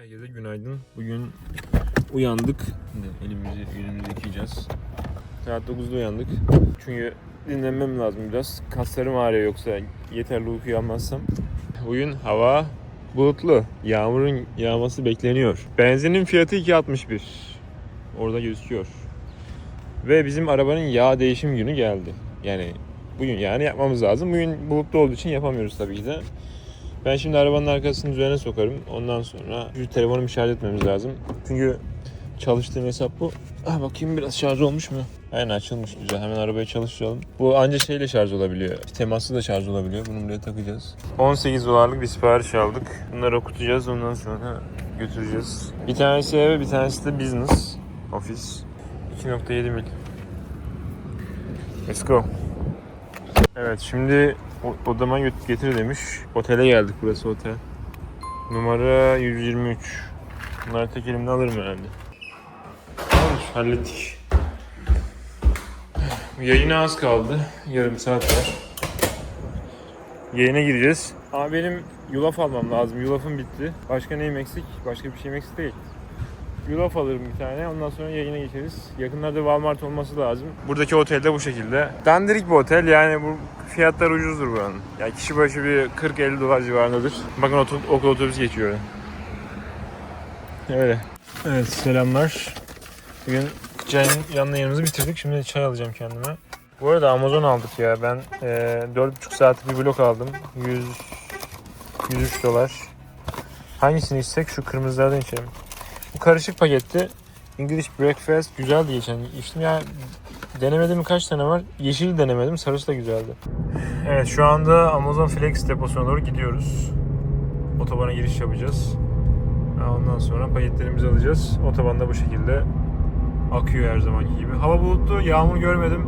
Herkese günaydın. Bugün uyandık. Elimizi yüzümüzü yıkayacağız. Saat 9'da uyandık. Çünkü dinlenmem lazım biraz. Kaslarım ağrıyor yoksa yeterli uykuyu almazsam. Bugün hava bulutlu. Yağmurun yağması bekleniyor. Benzinin fiyatı 2.61. Orada gözüküyor. Ve bizim arabanın yağ değişim günü geldi. Yani bugün yani yapmamız lazım. Bugün bulutlu olduğu için yapamıyoruz tabii ki de. Ben şimdi arabanın arkasını düzene sokarım. Ondan sonra şu telefonumu şarj etmemiz lazım. Çünkü çalıştığım hesap bu. Ah bakayım biraz şarj olmuş mu? Aynen açılmış güzel. Hemen arabayı çalıştıralım. Bu anca şeyle şarj olabiliyor. Temaslı da şarj olabiliyor. Bunu buraya takacağız. 18 dolarlık bir sipariş aldık. Bunları okutacağız. Ondan sonra götüreceğiz. Bir tanesi eve bir tanesi de business. Ofis. 2.7 mil. Let's go. Evet şimdi odama getir demiş. Otele geldik burası otel. Numara 123. Bunları tek elimde alırım herhalde. Tamamdır hallettik. Yayına az kaldı. Yarım saat var. Yayına gireceğiz. Ama benim yulaf almam lazım. Yulafım bitti. Başka neyim eksik? Başka bir şeyim eksik değil. Yulaf alırım bir tane. Ondan sonra yayına geçeriz. Yakınlarda Walmart olması lazım. Buradaki otelde bu şekilde. Dandirik bir otel. Yani bu fiyatlar ucuzdur buranın. Yani kişi başı bir 40-50 dolar civarındadır. Bakın oto- okul otobüs geçiyor. Öyle. Evet selamlar. Bugün çayın yanına yanımızı bitirdik. Şimdi çay alacağım kendime. Bu arada Amazon aldık ya. Ben e, 4,5 saat bir blok aldım. 100 103 dolar. Hangisini içsek şu kırmızılardan içelim. Karışık paketti. English Breakfast güzeldi geçen içtim ya. Denemedim kaç tane var. Yeşili denemedim. Sarısı da güzeldi. Evet şu anda Amazon Flex deposuna doğru gidiyoruz. Otobana giriş yapacağız. Ondan sonra paketlerimizi alacağız. Otobanda bu şekilde akıyor her zamanki gibi. Hava bulutlu, yağmur görmedim.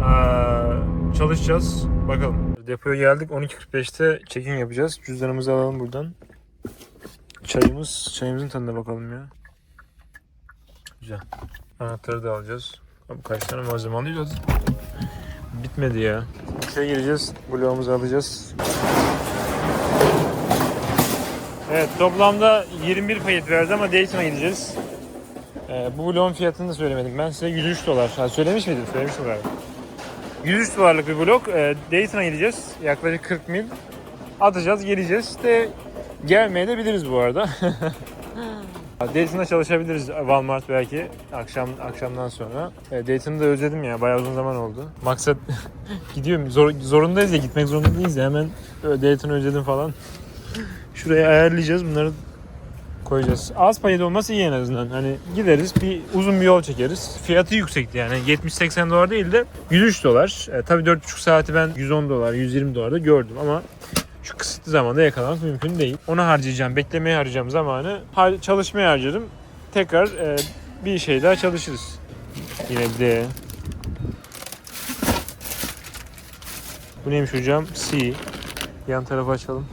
Ee, çalışacağız. Bakalım. Depoya geldik. 12.45'te check-in yapacağız. Cüzdanımızı alalım buradan. Çayımız, çayımızın tadına bakalım ya. Güzel. Anahtarı da alacağız. Abi kaç tane malzeme alacağız? Bitmedi ya. İçeri gireceğiz. Bloğumuzu alacağız. Evet toplamda 21 paket verdi ama Dayton'a gideceğiz. Ee, bu bloğun fiyatını da söylemedim. Ben size 103 dolar. Ha, söylemiş miydim? Söylemiştim galiba. 103 dolarlık bir blok. E, Dayton'a gideceğiz. Yaklaşık 40 mil. Atacağız, geleceğiz. De gelmeye de biliriz bu arada. Dayton'da çalışabiliriz Walmart belki akşam akşamdan sonra. E, Dayton'ı da özledim ya bayağı uzun zaman oldu. Maksat gidiyorum zor, zorundayız ya gitmek zorunda değiliz ya hemen e, Dayton'ı özledim falan. Şuraya ayarlayacağız bunları koyacağız. Az payı olması iyi en azından. Hani gideriz bir uzun bir yol çekeriz. Fiyatı yüksekti yani 70-80 dolar değil de 103 dolar. E, tabii 4,5 saati ben 110 dolar 120 dolarda gördüm ama şu kısıtlı zamanda yakalamak mümkün değil. Onu harcayacağım, beklemeye harcayacağım zamanı çalışmaya harcarım. Tekrar e, bir şey daha çalışırız. Yine de Bu neymiş hocam? C. Yan tarafa açalım.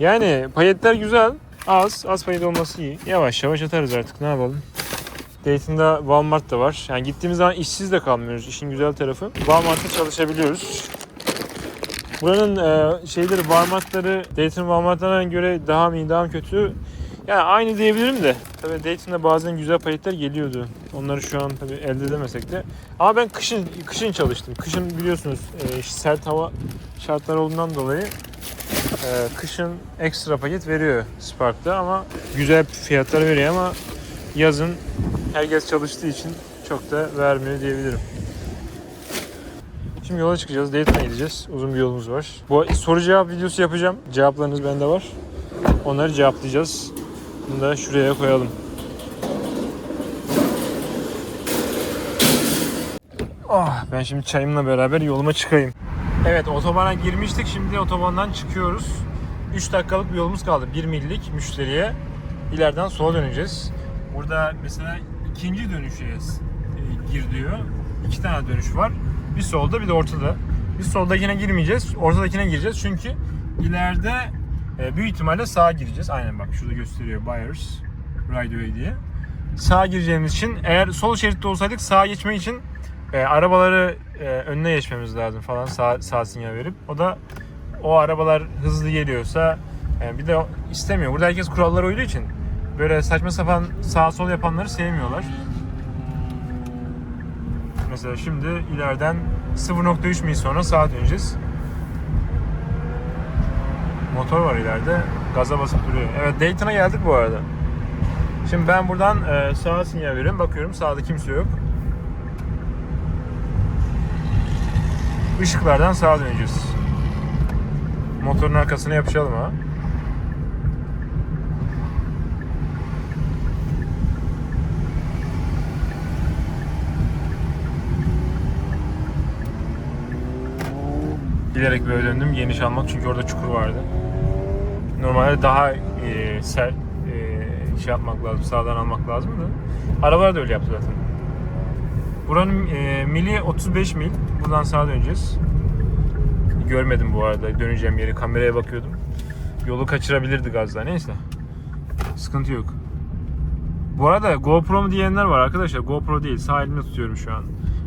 Yani payetler güzel. Az. Az payet olması iyi. Yavaş yavaş atarız artık. Ne yapalım? Dayton'da Walmart da var. Yani gittiğimiz zaman işsiz de kalmıyoruz. İşin güzel tarafı. Walmart'ta çalışabiliyoruz. Buranın e, şeyleri, Walmart'ları Dayton Walmart'larına göre daha mı daha mı kötü? Yani aynı diyebilirim de. Tabii Dayton'da bazen güzel paletler geliyordu. Onları şu an tabii elde edemesek de. Ama ben kışın kışın çalıştım. Kışın biliyorsunuz e, sert hava şartları olduğundan dolayı e, kışın ekstra paket veriyor Spark'ta ama güzel fiyatlar veriyor ama yazın herkes çalıştığı için çok da vermiyor diyebilirim. Şimdi yola çıkacağız. Dayton'a gideceğiz. Uzun bir yolumuz var. Bu soru cevap videosu yapacağım. Cevaplarınız bende var. Onları cevaplayacağız. Bunu da şuraya koyalım. Ah, ben şimdi çayımla beraber yoluma çıkayım. Evet otobana girmiştik. Şimdi otobandan çıkıyoruz. 3 dakikalık bir yolumuz kaldı. 1 millik müşteriye. İleriden sola döneceğiz. Burada mesela ikinci dönüşe e, gir diyor. İki tane dönüş var. Bir solda bir de ortada. Biz soldakine girmeyeceğiz. Ortadakine gireceğiz. Çünkü ileride e, büyük ihtimalle sağa gireceğiz. Aynen bak şurada gösteriyor Buyers Right Away diye. Sağa gireceğimiz için eğer sol şeritte olsaydık sağa geçmek için e, arabaları e, önüne geçmemiz lazım falan sağ, sağ sinyal verip. O da o arabalar hızlı geliyorsa e, bir de istemiyor. Burada herkes kurallara uyduğu için Böyle saçma sapan sağ sol yapanları sevmiyorlar. Mesela şimdi ileriden 0.3 mil sonra sağa döneceğiz. Motor var ileride. Gaza basıp duruyor. Evet Dayton'a geldik bu arada. Şimdi ben buradan e, sağa sinyal veriyorum. Bakıyorum sağda kimse yok. Işıklardan sağa döneceğiz. Motorun arkasına yapışalım ha. Bilerek böyle döndüm geniş almak çünkü orada çukur vardı. Normalde daha e, ser, e, şey yapmak lazım, sağdan almak lazım da. Arabalar da öyle yaptı zaten. Buranın e, mili 35 mil. Buradan sağa döneceğiz. Görmedim bu arada döneceğim yeri. Kameraya bakıyordum. Yolu kaçırabilirdi gazla. Neyse. Sıkıntı yok. Bu arada GoPro mu diyenler var arkadaşlar. GoPro değil. Sağ elimle tutuyorum şu an.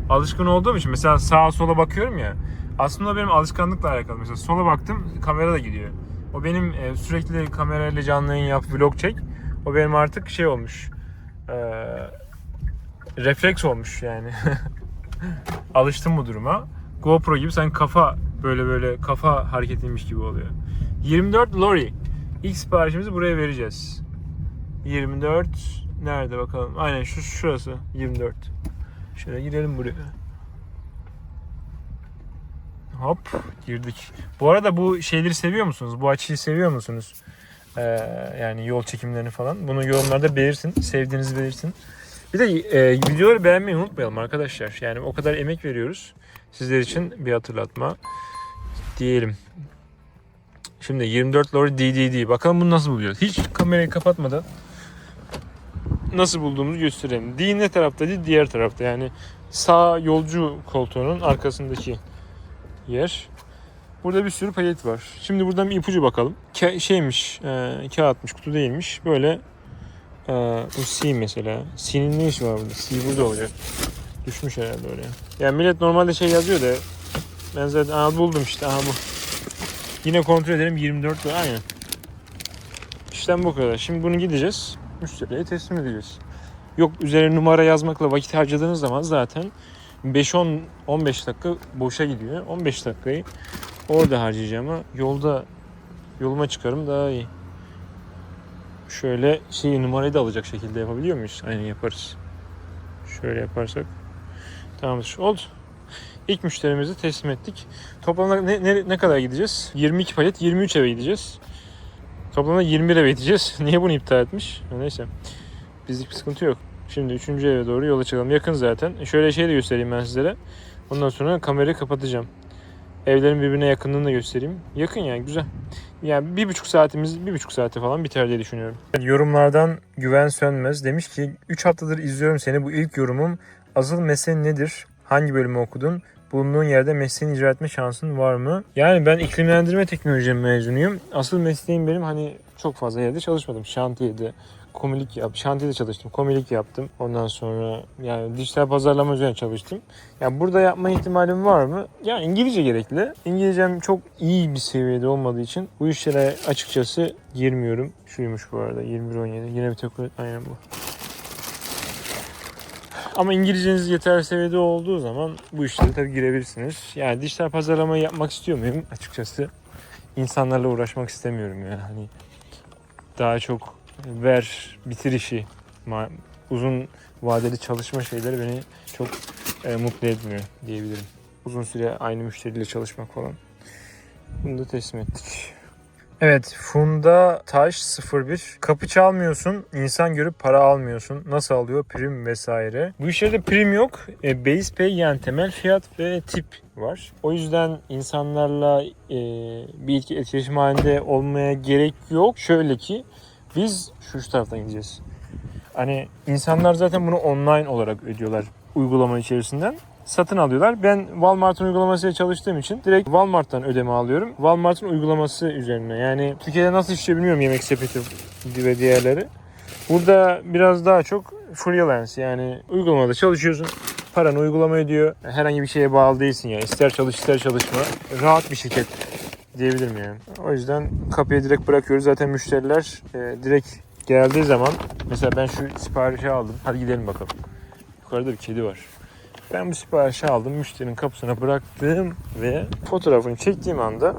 Alışkın olduğum için mesela sağa sola bakıyorum ya. Aslında benim alışkanlıkla alakalı. Mesela sola baktım kamera da gidiyor. O benim e, sürekli kamerayla canlı yayın yap, vlog çek. O benim artık şey olmuş. E, refleks olmuş yani. Alıştım bu duruma. GoPro gibi sen kafa böyle böyle kafa hareketiymiş gibi oluyor. 24 Lorry. İlk siparişimizi buraya vereceğiz. 24 nerede bakalım? Aynen şu şurası 24. Şöyle girelim buraya. Hop girdik. Bu arada bu şeyleri seviyor musunuz? Bu açıyı seviyor musunuz? Ee, yani yol çekimlerini falan. Bunu yorumlarda belirtin. Sevdiğinizi belirtin. Bir de e, videoları beğenmeyi unutmayalım arkadaşlar. Yani o kadar emek veriyoruz. Sizler için bir hatırlatma diyelim. Şimdi 24 Lorry DDD. Bakalım bunu nasıl buluyoruz. Hiç kamerayı kapatmadan nasıl bulduğumuzu gösterelim. D ne tarafta değil diğer tarafta. Yani sağ yolcu koltuğunun arkasındaki yer. Burada bir sürü palet var. Şimdi buradan bir ipucu bakalım. Ka- şeymiş, e, kağıtmış, kutu değilmiş. Böyle e, bu C mesela. C'nin ne işi var burada? C burada olacak. Düşmüş herhalde oraya. Yani millet normalde şey yazıyor da ben zaten aha buldum işte aha bu. Yine kontrol edelim 24 lira aynen. İşlem bu kadar. Şimdi bunu gideceğiz. Müşteriye teslim edeceğiz. Yok üzerine numara yazmakla vakit harcadığınız zaman zaten 5-10 15 dakika boşa gidiyor. 15 dakikayı orada harcayacağım ama yolda yoluma çıkarım daha iyi. Şöyle şeyi numarayı da alacak şekilde yapabiliyor muyuz? Aynen yaparız. Şöyle yaparsak tamamdır. Oldu. İlk müşterimizi teslim ettik. Toplamda ne, ne, ne kadar gideceğiz? 22 palet 23 eve gideceğiz. Toplamda 21 eve gideceğiz. Niye bunu iptal etmiş? Neyse. Bizlik bir sıkıntı yok. Şimdi 3. eve doğru yola çıkalım. Yakın zaten. Şöyle şey de göstereyim ben sizlere. Ondan sonra kamerayı kapatacağım. Evlerin birbirine yakınlığını da göstereyim. Yakın yani güzel. Yani bir buçuk saatimiz, bir buçuk saate falan biter diye düşünüyorum. Yorumlardan Güven Sönmez demiş ki 3 haftadır izliyorum seni. Bu ilk yorumum. Asıl mesleğin nedir? Hangi bölümü okudun? Bulunduğun yerde mesleğini icra etme şansın var mı? Yani ben iklimlendirme teknoloji mezunuyum. Asıl mesleğim benim hani çok fazla yerde çalışmadım. Şantiyede, komilik yap, şantiyede çalıştım, komilik yaptım. Ondan sonra yani dijital pazarlama üzerine çalıştım. Yani burada yapma ihtimalim var mı? Yani İngilizce gerekli. İngilizcem çok iyi bir seviyede olmadığı için bu işlere açıkçası girmiyorum. Şuymuş bu arada 21-17. Yine bir tek aynen bu. Ama İngilizceniz yeterli seviyede olduğu zaman bu işlere tabii girebilirsiniz. Yani dijital pazarlamayı yapmak istiyor muyum? Açıkçası insanlarla uğraşmak istemiyorum yani. Hani daha çok ver bitir işi. Ma- uzun vadeli çalışma şeyleri beni çok e, mutlu etmiyor diyebilirim. Uzun süre aynı müşteriyle çalışmak falan. Bunu da teslim ettik. Evet Funda Taş 01 Kapı çalmıyorsun insan görüp para almıyorsun. Nasıl alıyor? Prim vesaire. Bu işlerde prim yok. E, Base pay yani temel fiyat ve tip var. O yüzden insanlarla e, bir etkileşim halinde olmaya gerek yok. Şöyle ki biz şu, şu taraftan gideceğiz Hani insanlar zaten bunu online olarak ödüyorlar uygulama içerisinden satın alıyorlar. Ben Walmart'ın uygulamasıyla çalıştığım için direkt Walmart'tan ödeme alıyorum. Walmart'ın uygulaması üzerine. Yani Türkiye'de nasıl işliyor bilmiyorum yemek sepeti ve diğerleri. Burada biraz daha çok freelance yani uygulamada çalışıyorsun. Paranı uygulama ödüyor. Herhangi bir şeye bağlı değilsin yani. İster çalış ister çalışma. Rahat bir şirket diyebilirim yani. O yüzden kapıya direkt bırakıyoruz. Zaten müşteriler e, direkt geldiği zaman mesela ben şu siparişi aldım. Hadi gidelim bakalım. Yukarıda bir kedi var. Ben bu siparişi aldım. Müşterinin kapısına bıraktım ve fotoğrafını çektiğim anda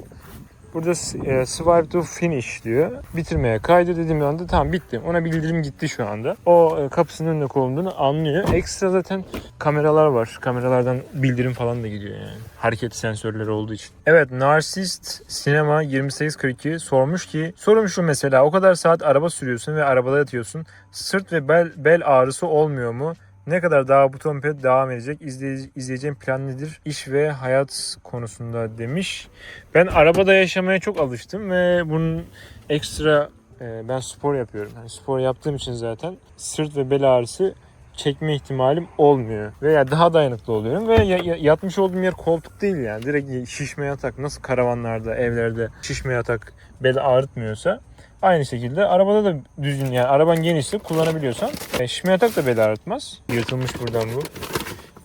burada e, swipe to finish diyor. Bitirmeye kaydı dediğim anda tamam bitti. Ona bildirim gitti şu anda. O e, kapısının önüne konulduğunu anlıyor. Ekstra zaten kameralar var. Kameralardan bildirim falan da gidiyor yani. Hareket sensörleri olduğu için. Evet Narsist Sinema 2842 sormuş ki sorum şu mesela o kadar saat araba sürüyorsun ve arabada yatıyorsun. Sırt ve bel, bel ağrısı olmuyor mu? Ne kadar daha bu tompet devam edecek? İzley- izleyeceğim plan nedir? İş ve hayat konusunda demiş. Ben arabada yaşamaya çok alıştım ve bunun ekstra e, ben spor yapıyorum. Yani spor yaptığım için zaten sırt ve bel ağrısı çekme ihtimalim olmuyor. Veya daha dayanıklı oluyorum ve ya- yatmış olduğum yer koltuk değil yani. Direkt şişme yatak nasıl karavanlarda, evlerde şişme yatak bel ağrıtmıyorsa aynı şekilde arabada da düzgün yani araban genişse kullanabiliyorsan e, şişme yatak da bel ağrıtmaz. Yırtılmış buradan bu.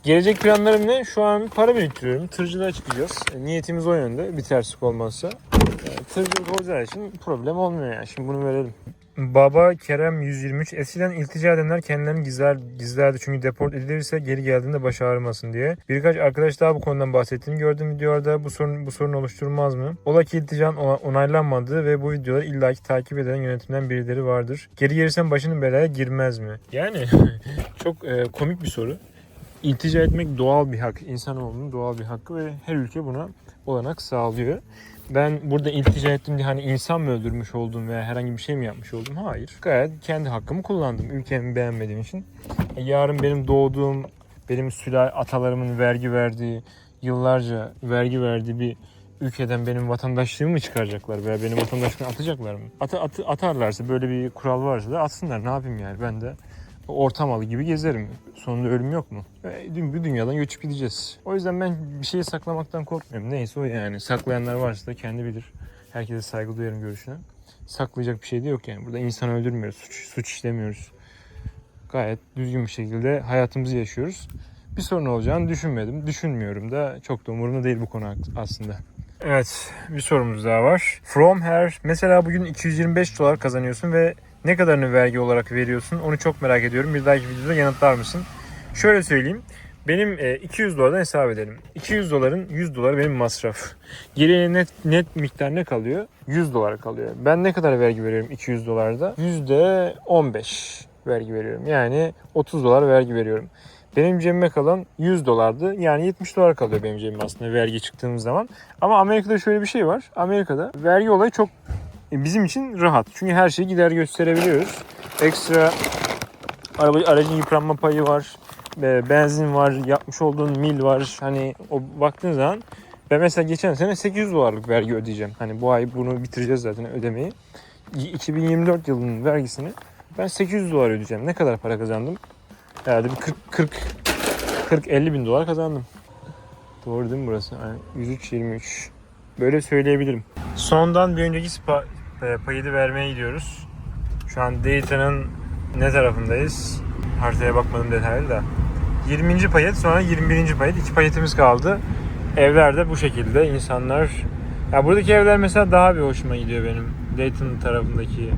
Gelecek planlarım ne? Şu an para biriktiriyorum. Tırcılığa çıkacağız. E, niyetimiz o yönde. Bir terslik olmazsa. E, tırcılık olacağı için problem olmuyor yani. Şimdi bunu verelim. Baba Kerem 123 eskiden iltica edenler kendilerini gizler, gizlerdi çünkü deport edilirse geri geldiğinde baş ağrımasın diye. Birkaç arkadaş daha bu konudan bahsettiğini gördüm videolarda bu sorun bu sorun oluşturmaz mı? Ola ki iltican ona- onaylanmadı ve bu videoları illaki takip eden yönetimden birileri vardır. Geri gelirsen başının belaya girmez mi? Yani çok e, komik bir soru. İltica etmek doğal bir hak. İnsanoğlunun doğal bir hakkı ve her ülke buna olanak sağlıyor. Ben burada iltica ettim diye hani insan mı öldürmüş oldum veya herhangi bir şey mi yapmış oldum? Hayır. Gayet kendi hakkımı kullandım. Ülkemi beğenmediğim için. E, yarın benim doğduğum, benim sülale atalarımın vergi verdiği, yıllarca vergi verdiği bir ülkeden benim vatandaşlığımı mı çıkaracaklar veya benim vatandaşlığımı atacaklar mı? Ata, atı- atarlarsa böyle bir kural varsa da atsınlar ne yapayım yani ben de orta malı gibi gezerim. Sonunda ölüm yok mu? E, dün bu dünyadan göçüp gideceğiz. O yüzden ben bir şeyi saklamaktan korkmuyorum. Neyse o yani. Saklayanlar varsa da kendi bilir. Herkese saygı duyarım görüşüne. Saklayacak bir şey de yok yani. Burada insan öldürmüyoruz. Suç, suç işlemiyoruz. Gayet düzgün bir şekilde hayatımızı yaşıyoruz. Bir sorun olacağını düşünmedim. Düşünmüyorum da çok da umurumda değil bu konu aslında. Evet bir sorumuz daha var. From her mesela bugün 225 dolar kazanıyorsun ve ne kadarını vergi olarak veriyorsun onu çok merak ediyorum. Bir dahaki videoda yanıtlar mısın? Şöyle söyleyeyim. Benim e, 200 dolardan hesap edelim. 200 doların 100 dolar benim masraf. Geriye net, net miktar ne kalıyor? 100 dolar kalıyor. Ben ne kadar vergi veriyorum 200 dolarda? %15 vergi veriyorum. Yani 30 dolar vergi veriyorum. Benim cebime kalan 100 dolardı. Yani 70 dolar kalıyor benim cebime aslında vergi çıktığımız zaman. Ama Amerika'da şöyle bir şey var. Amerika'da vergi olayı çok e, bizim için rahat. Çünkü her şeyi gider gösterebiliyoruz. Ekstra araba, aracın yıpranma payı var. e, Benzin var, yapmış olduğun mil var. Hani o baktığın zaman ben mesela geçen sene 800 dolarlık vergi ödeyeceğim. Hani bu ay bunu bitireceğiz zaten ödemeyi. 2024 yılının vergisini ben 800 dolar ödeyeceğim. Ne kadar para kazandım? Herhalde bir 40 40 40 50 bin dolar kazandım. Doğru değil mi burası? Yani 103 23. Böyle söyleyebilirim. Sondan bir önceki spa, e, payidi vermeye gidiyoruz. Şu an Dayton'ın ne tarafındayız? Haritaya bakmadım detaylı da. 20. payet sonra 21. payet. iki payetimiz kaldı. Evler de bu şekilde. insanlar ya buradaki evler mesela daha bir hoşuma gidiyor benim. Dayton tarafındaki.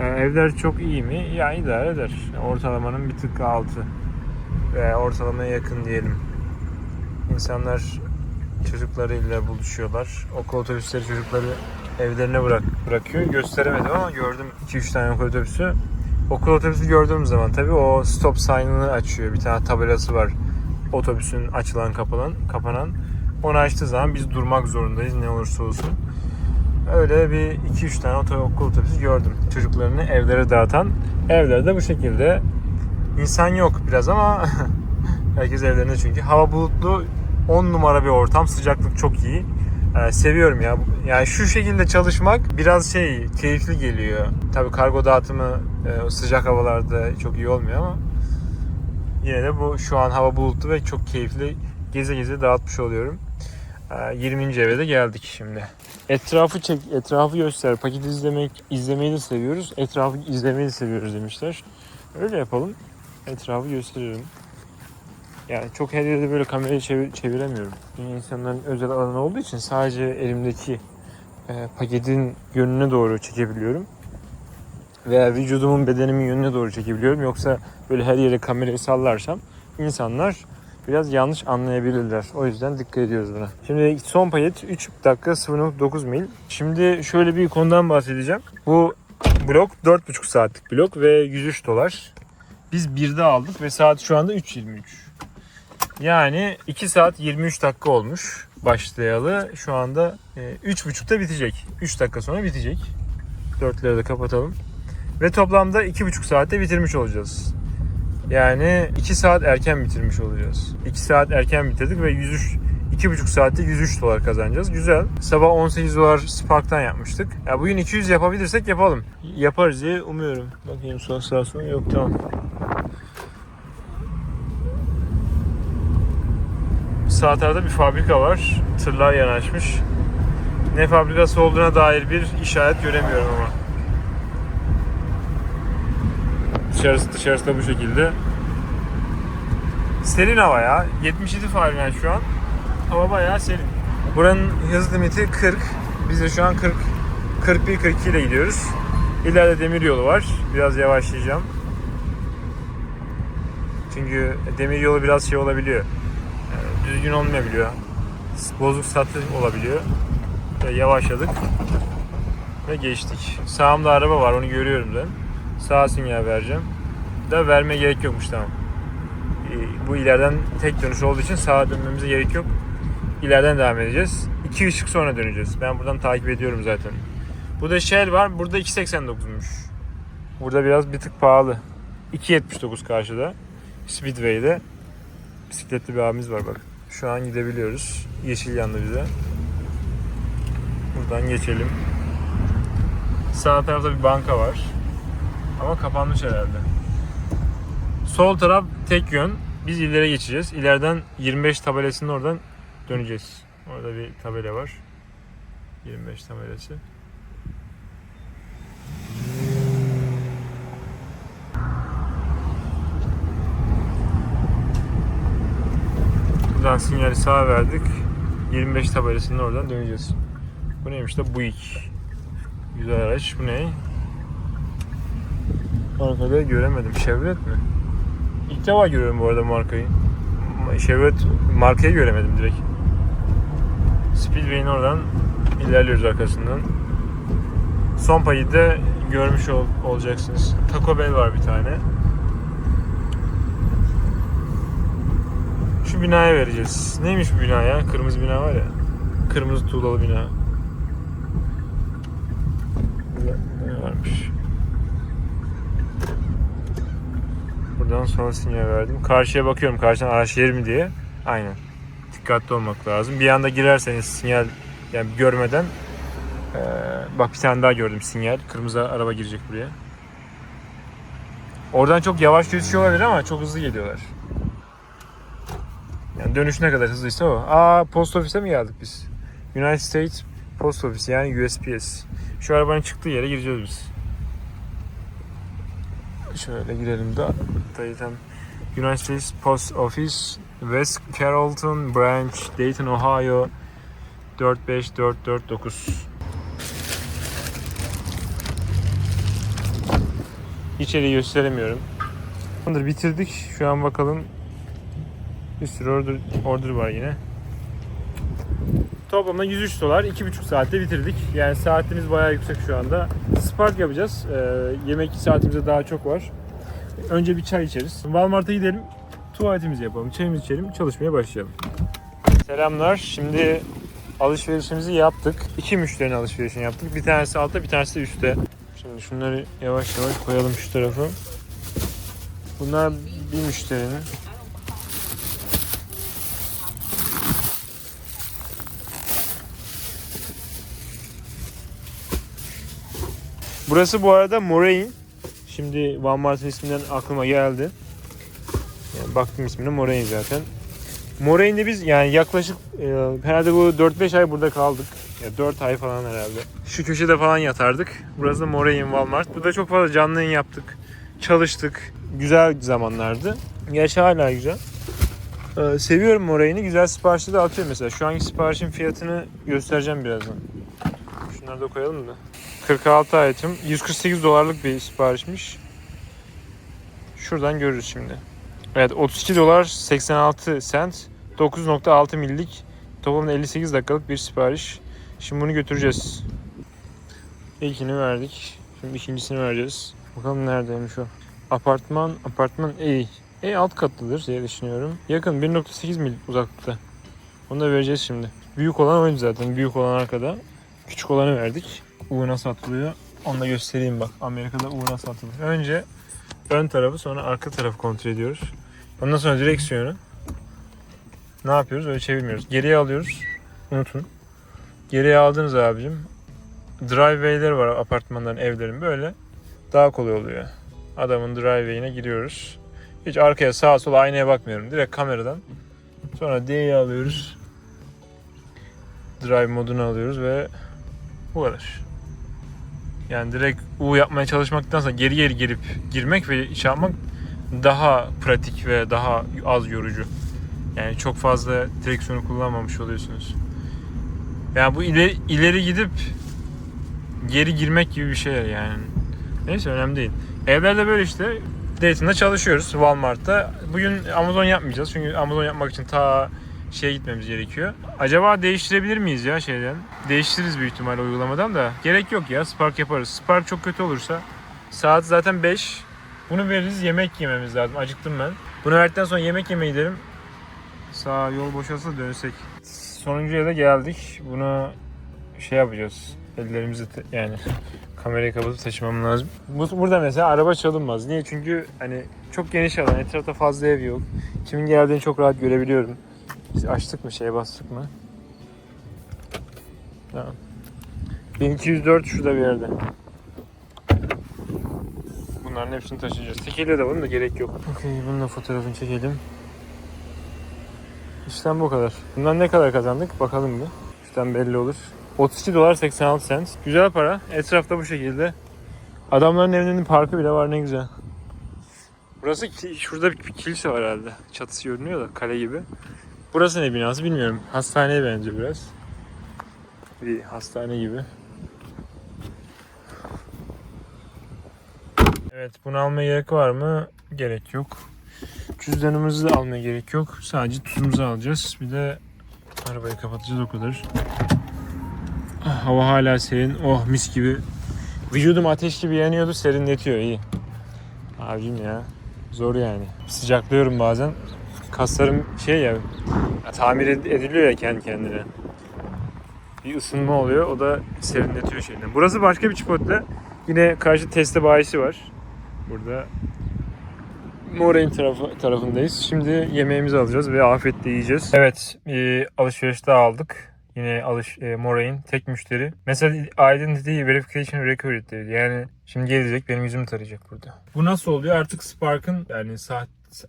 Yani evler çok iyi mi? Ya idare eder. Ortalamanın bir tık altı. Veya ortalamaya yakın diyelim. İnsanlar çocuklarıyla buluşuyorlar. Okul otobüsleri çocukları evlerine bırak bırakıyor. Gösteremedim ama gördüm 2-3 tane okul otobüsü. Okul otobüsü gördüğüm zaman tabii o stop sign'ını açıyor. Bir tane tabelası var. Otobüsün açılan kapanan, kapanan. Onu açtığı zaman biz durmak zorundayız ne olursa olsun. Öyle bir 2-3 tane oto- okul otobüsü gördüm. Çocuklarını evlere dağıtan. Evlerde bu şekilde. İnsan yok biraz ama herkes evlerinde çünkü. Hava bulutlu 10 numara bir ortam. Sıcaklık çok iyi. Ee, seviyorum ya. Yani şu şekilde çalışmak biraz şey keyifli geliyor. Tabii kargo dağıtımı e, sıcak havalarda çok iyi olmuyor ama yine de bu şu an hava bulutlu ve çok keyifli geze geze dağıtmış oluyorum. Ee, 20. eve de geldik şimdi. Etrafı çek, etrafı göster. Paket izlemek, izlemeyi de seviyoruz. Etrafı izlemeyi de seviyoruz demişler. Öyle yapalım. Etrafı gösterelim. Yani çok her yerde böyle kamerayı çevir- çeviremiyorum. Çünkü insanların özel alanı olduğu için sadece elimdeki e, paketin yönüne doğru çekebiliyorum. veya vücudumun bedenimin yönüne doğru çekebiliyorum. Yoksa böyle her yere kamerayı sallarsam insanlar biraz yanlış anlayabilirler. O yüzden dikkat ediyoruz buna. Şimdi son payet 3 dakika 0.9 mil. Şimdi şöyle bir konudan bahsedeceğim. Bu blok 4.5 saatlik blok ve 103 dolar. Biz 1'de aldık ve saat şu anda 3.23. Yani 2 saat 23 dakika olmuş başlayalı. Şu anda e, 3.30'da bitecek. 3 dakika sonra bitecek. Dörtleri de kapatalım. Ve toplamda 2,5 saatte bitirmiş olacağız. Yani 2 saat erken bitirmiş olacağız. 2 saat erken bitirdik ve 103 2,5 saatte 103 dolar kazanacağız. Güzel. Sabah 18 dolar Spark'tan yapmıştık. Ya bugün 200 yapabilirsek yapalım. Yaparız diye umuyorum. Bakayım sol sağ sol yok tamam. Sağ tarafta bir fabrika var. Tırlar yanaşmış. Ne fabrikası olduğuna dair bir işaret göremiyorum ama. Dışarısı, dışarısı da bu şekilde. Serin hava ya. 77 Fahrenheit şu an. Hava bayağı serin. Buranın hız limiti 40. Biz de şu an 40 41 42 ile gidiyoruz. İleride demir yolu var. Biraz yavaşlayacağım. Çünkü demir yolu biraz şey olabiliyor. Düzgün olmayabiliyor. Bozuk satı olabiliyor. Ve yavaşladık. Ve geçtik. Sağımda araba var onu görüyorum ben. Sağa sinyal vereceğim. Da verme gerek yokmuş tamam. Ee, Bu ileriden tek dönüş olduğu için sağa dönmemize gerek yok. İleriden devam edeceğiz. İki ışık sonra döneceğiz. Ben buradan takip ediyorum zaten. Burada Shell var. Burada 2.89'muş. Burada biraz bir tık pahalı. 2.79 karşıda. Speedway'de. Bisikletli bir abimiz var bak. Şu an gidebiliyoruz. Yeşil yandı bize. Buradan geçelim. Sağ tarafta bir banka var. Ama kapanmış herhalde. Sol taraf tek yön. Biz ileri geçeceğiz. İleriden 25 tabelasının oradan döneceğiz. Orada bir tabela var. 25 tabelası. Buradan sinyali sağa verdik. 25 tabelasının oradan döneceğiz. Bu neymiş de Buick. Güzel araç. Bu ne? Arkada göremedim. Chevrolet mi? İlk defa görüyorum bu arada markayı. Chevrolet markayı göremedim direkt. Speedway'in oradan ilerliyoruz arkasından. Son payı da görmüş ol- olacaksınız. Taco Bell var bir tane. Şu binaya vereceğiz. Neymiş bu bina ya? Kırmızı bina var ya. Kırmızı tuğlalı bina. Ne varmış? Buradan son sinyal verdim. Karşıya bakıyorum. Karşıdan araç gelir mi diye. Aynen. Dikkatli olmak lazım. Bir anda girerseniz sinyal yani görmeden eee, bak bir tane daha gördüm sinyal. Kırmızı araba girecek buraya. Oradan çok yavaş geçiyor olabilir ama çok hızlı geliyorlar. Yani dönüş ne kadar hızlıysa o. Aa post ofise mi geldik biz? United States Post Office yani USPS. Şu arabanın çıktığı yere gireceğiz biz. Şöyle girelim de Dayton United States Post Office West Carrollton Branch Dayton Ohio 45449 İçeriği gösteremiyorum. Bitirdik. Şu an bakalım bir sürü order, order var yine. Toplamda 103 dolar 2,5 saatte bitirdik. Yani saatimiz bayağı yüksek şu anda. Spark yapacağız. Ee, yemek saatimize daha çok var. Önce bir çay içeriz. Walmart'a gidelim. Tuvaletimizi yapalım. Çayımızı içelim. Çalışmaya başlayalım. Selamlar. Şimdi alışverişimizi yaptık. İki müşterinin alışverişini yaptık. Bir tanesi altta bir tanesi de üstte. Şimdi şunları yavaş yavaş koyalım şu tarafa. Bunlar bir müşterinin. Burası bu arada Moraine. Şimdi Walmart'ın isminden aklıma geldi. Yani baktım ismine Moraine zaten. Moraine'de biz yani yaklaşık e, herhalde bu 4-5 ay burada kaldık. Ya 4 ay falan herhalde. Şu köşede falan yatardık. Burası da Moraine Walmart. Burada çok fazla canlı yayın yaptık. Çalıştık. Güzel zamanlardı. Gerçi hala güzel. Ee, seviyorum Moraine'i. Güzel siparişleri de atıyorum mesela. Şu anki siparişin fiyatını göstereceğim birazdan. Şunları da koyalım da. 46 item. 148 dolarlık bir siparişmiş. Şuradan görürüz şimdi. Evet 32 dolar 86 cent. 9.6 millik toplamda 58 dakikalık bir sipariş. Şimdi bunu götüreceğiz. İlkini verdik. Şimdi ikincisini vereceğiz. Bakalım neredeymiş o. Apartman, apartman E. E alt katlıdır diye düşünüyorum. Yakın 1.8 mil uzaklıkta. Onu da vereceğiz şimdi. Büyük olan oydu zaten. Büyük olan arkada. Küçük olanı verdik. U nasıl atılıyor? Onu da göstereyim bak. Amerika'da U nasıl atılıyor. Önce ön tarafı sonra arka tarafı kontrol ediyoruz. Ondan sonra direksiyonu. Ne yapıyoruz? Öyle çevirmiyoruz. Geriye alıyoruz. Unutun. Geriye aldınız abicim. Driveway'ler var apartmanların, evlerin böyle. Daha kolay oluyor. Adamın driveway'ine giriyoruz. Hiç arkaya sağa sola aynaya bakmıyorum. Direkt kameradan. Sonra D'yi alıyoruz. Drive modunu alıyoruz ve bu kadar. Yani direkt U yapmaya çalışmaktansa geri geri girip girmek ve iş yapmak daha pratik ve daha az yorucu. Yani çok fazla direksiyonu kullanmamış oluyorsunuz. Yani bu ileri, ileri gidip geri girmek gibi bir şey yani. Neyse önemli değil. Evlerde böyle işte Dayton'da çalışıyoruz Walmart'ta. Bugün Amazon yapmayacağız çünkü Amazon yapmak için ta şeye gitmemiz gerekiyor. Acaba değiştirebilir miyiz ya şeyden? Değiştiririz büyük ihtimalle uygulamadan da. Gerek yok ya Spark yaparız. Spark çok kötü olursa saat zaten 5. Bunu veririz yemek yememiz lazım. Acıktım ben. Bunu verdikten sonra yemek yemeye gidelim. Sağ yol boşalsa dönsek. Sonuncuya da geldik. Bunu şey yapacağız. Ellerimizi yani kamerayı kapatıp taşımam lazım. Bu, burada mesela araba çalınmaz. Niye? Çünkü hani çok geniş alan. Etrafta fazla ev yok. Kimin geldiğini çok rahat görebiliyorum. Biz açtık mı? Şeye bastık mı? Tamam. 1204 şurada bir yerde. Bunların hepsini taşıyacağız. Tekiyle de bunun da gerek yok. Okey bunun da fotoğrafını çekelim. İşten bu kadar. Bundan ne kadar kazandık bakalım bir. İşten belli olur. 32 dolar 86 cent. Güzel para. Etrafta bu şekilde. Adamların evinin parkı bile var ne güzel. Burası şurada bir kilise var herhalde. Çatısı görünüyor da kale gibi. Burası ne binası bilmiyorum. Hastaneye benziyor biraz. Bir hastane gibi. Evet bunu almaya gerek var mı? Gerek yok. Cüzdanımızı da almaya gerek yok. Sadece tuzumuzu alacağız. Bir de arabayı kapatacağız o kadar. Ah, Hava hala serin. Oh mis gibi. Vücudum ateş gibi yanıyordu. Serinletiyor iyi. Abim ya. Zor yani. Sıcaklıyorum bazen. Kaslarım şey ya, tamir ed- ediliyor ya kendi kendine. Bir ısınma oluyor. O da serinletiyor şeyden. Burası başka bir Chipotle. Yine karşı teste bayisi var. Burada Moraine tarafı, tarafındayız. Şimdi yemeğimizi alacağız ve afiyetle yiyeceğiz. Evet, e, alışverişte aldık. Yine alış e, Moraine tek müşteri. Mesela Identity Verification Required dedi. Yani şimdi gelecek benim yüzümü tarayacak burada. Bu nasıl oluyor? Artık Spark'ın yani saat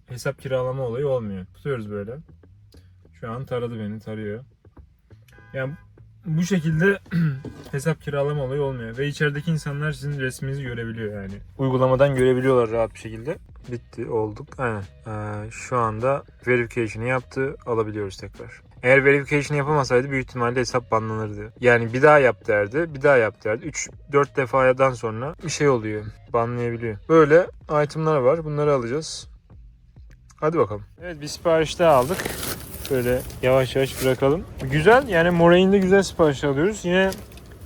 hesap kiralama olayı olmuyor. Tutuyoruz böyle. Şu an taradı beni, tarıyor. Yani bu şekilde hesap kiralama olayı olmuyor. Ve içerideki insanlar sizin resminizi görebiliyor yani. Uygulamadan görebiliyorlar rahat bir şekilde. Bitti, olduk. Aynen. Ee, şu anda verification'ı yaptı, alabiliyoruz tekrar. Eğer verification yapamasaydı büyük ihtimalle hesap banlanırdı. Yani bir daha yap derdi, bir daha yap derdi. 3-4 defadan sonra bir şey oluyor. Banlayabiliyor. Böyle itemlar var. Bunları alacağız. Hadi bakalım. Evet bir sipariş daha aldık. Böyle yavaş yavaş bırakalım. Güzel yani Moraine'de güzel sipariş alıyoruz. Yine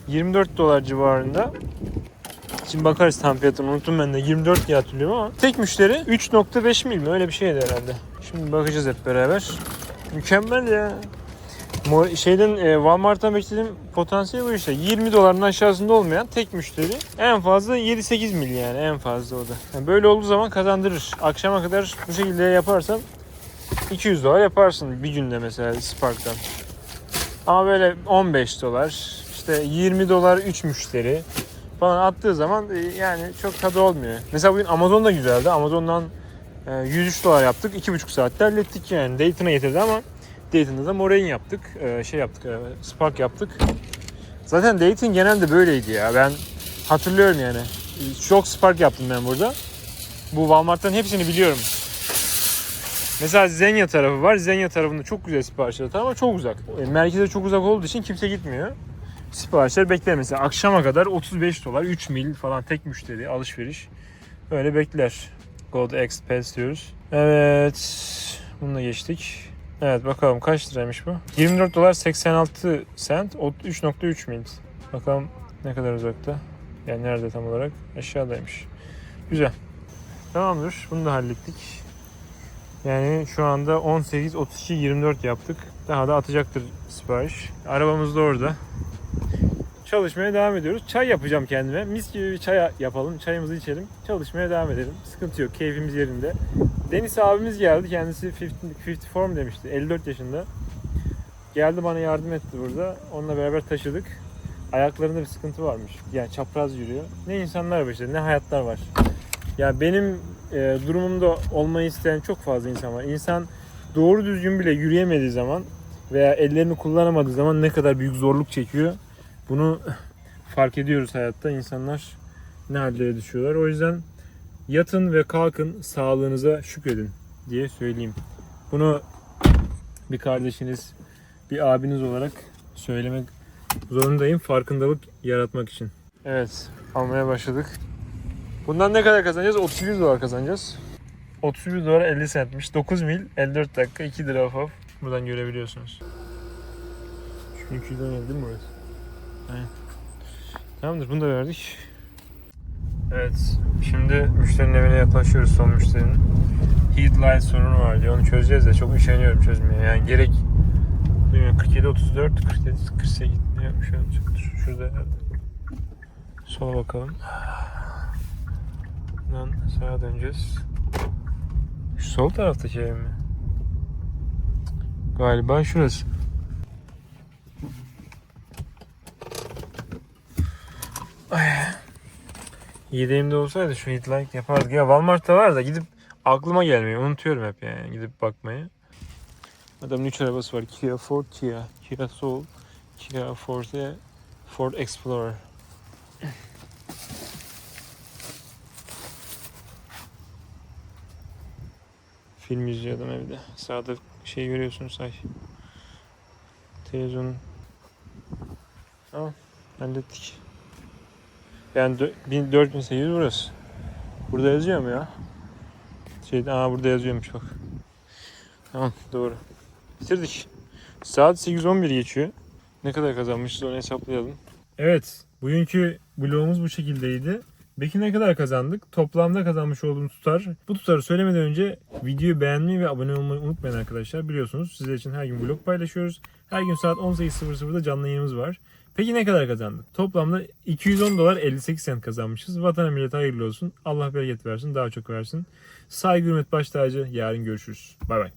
24 dolar civarında. Şimdi bakarız tam fiyatını unuttum ben de 24 diye hatırlıyorum ama tek müşteri 3.5 mil mi öyle bir şeydi herhalde. Şimdi bakacağız hep beraber. Mükemmel ya. Şeyden e, Walmart'tan beklediğim potansiyel bu işte. 20 doların aşağısında olmayan tek müşteri. En fazla 7-8 mil yani en fazla o da. Yani böyle olduğu zaman kazandırır. Akşama kadar bu şekilde yaparsan 200 dolar yaparsın bir günde mesela Spark'tan. Ama böyle 15 dolar, işte 20 dolar 3 müşteri falan attığı zaman e, yani çok tadı olmuyor. Mesela bugün Amazon da güzeldi. Amazon'dan e, 103 dolar yaptık. 2,5 saatte hallettik yani. Dayton'a getirdi ama Dayton'da da Moraine yaptık. E, Şey yaptık, e, Spark yaptık. Zaten Dayton genelde böyleydi ya. Ben hatırlıyorum yani. Çok Spark yaptım ben burada. Bu Walmart'tan hepsini biliyorum. Mesela Zenya tarafı var. Zenya tarafında çok güzel siparişler atar ama çok uzak. E, Merkeze çok uzak olduğu için kimse gitmiyor. siparişler bekler mesela. Akşama kadar 35 dolar 3 mil falan tek müşteri alışveriş. Öyle bekler. Gold Express diyoruz. Evet. Bunu da geçtik. Evet bakalım kaç liraymış bu? 24 dolar 86 cent. o 3.3 mil. Bakalım ne kadar uzakta. Yani nerede tam olarak? Aşağıdaymış. Güzel. Tamamdır. Bunu da hallettik. Yani şu anda 18, 32, 24 yaptık. Daha da atacaktır sipariş. Arabamız da orada. Çalışmaya devam ediyoruz. Çay yapacağım kendime. Mis gibi bir çay yapalım. Çayımızı içelim. Çalışmaya devam edelim. Sıkıntı yok. Keyfimiz yerinde. Deniz abimiz geldi. Kendisi 50, 54 demişti. 54 yaşında. Geldi bana yardım etti burada. Onunla beraber taşıdık. Ayaklarında bir sıkıntı varmış. Yani çapraz yürüyor. Ne insanlar var işte, ne hayatlar var. Ya benim e, durumumda olmayı isteyen çok fazla insan var. İnsan doğru düzgün bile yürüyemediği zaman veya ellerini kullanamadığı zaman ne kadar büyük zorluk çekiyor. Bunu fark ediyoruz hayatta. İnsanlar ne hallere düşüyorlar. O yüzden yatın ve kalkın sağlığınıza şükredin diye söyleyeyim. Bunu bir kardeşiniz, bir abiniz olarak söylemek zorundayım farkındalık yaratmak için. Evet, almaya başladık. Bundan ne kadar kazanacağız? 31 dolar kazanacağız. 31 dolar 50 centmiş. 9 mil 54 dakika 2 lira off. Buradan görebiliyorsunuz. 3217 değil mi burası? Aynen. Tamamdır bunu da verdik. Evet şimdi müşterinin evine yaklaşıyoruz son müşterinin. Heat light sorunu var diyor onu çözeceğiz de çok üşeniyorum çözmeye yani gerek bilmiyorum 47 34 47 48 ne yapmış şurada. Sola bakalım. Buradan sağa döneceğiz. Şu sol taraftaki ev mi? Galiba şurası. Ay. Yedeğimde olsaydı şu hitlight yapardık. Ya Walmart'ta var da gidip aklıma gelmiyor. Unutuyorum hep yani gidip bakmayı. Adamın 3 arabası var. Kia Ford, Kia, Kia Soul, Kia Forte, Ford Explorer. Film izliyordum evde. Sağda şey görüyorsunuz say. Televizyon. Tamam. Hallettik. Yani dö- bin- 4800 burası. Burada yazıyor mu ya? Şeyde, aa burada yazıyormuş bak. Tamam doğru. Bitirdik. Saat 8.11 geçiyor. Ne kadar kazanmışız onu hesaplayalım. Evet. Bugünkü vlogumuz bu şekildeydi. Peki ne kadar kazandık? Toplamda kazanmış olduğum tutar. Bu tutarı söylemeden önce videoyu beğenmeyi ve abone olmayı unutmayın arkadaşlar. Biliyorsunuz sizler için her gün vlog paylaşıyoruz. Her gün saat 18.00'da canlı yayınımız var. Peki ne kadar kazandık? Toplamda 210 dolar 58 sent kazanmışız. Vatana millete hayırlı olsun. Allah bereket versin, daha çok versin. Saygı hürmet baş tacı. Yarın görüşürüz. Bay bay.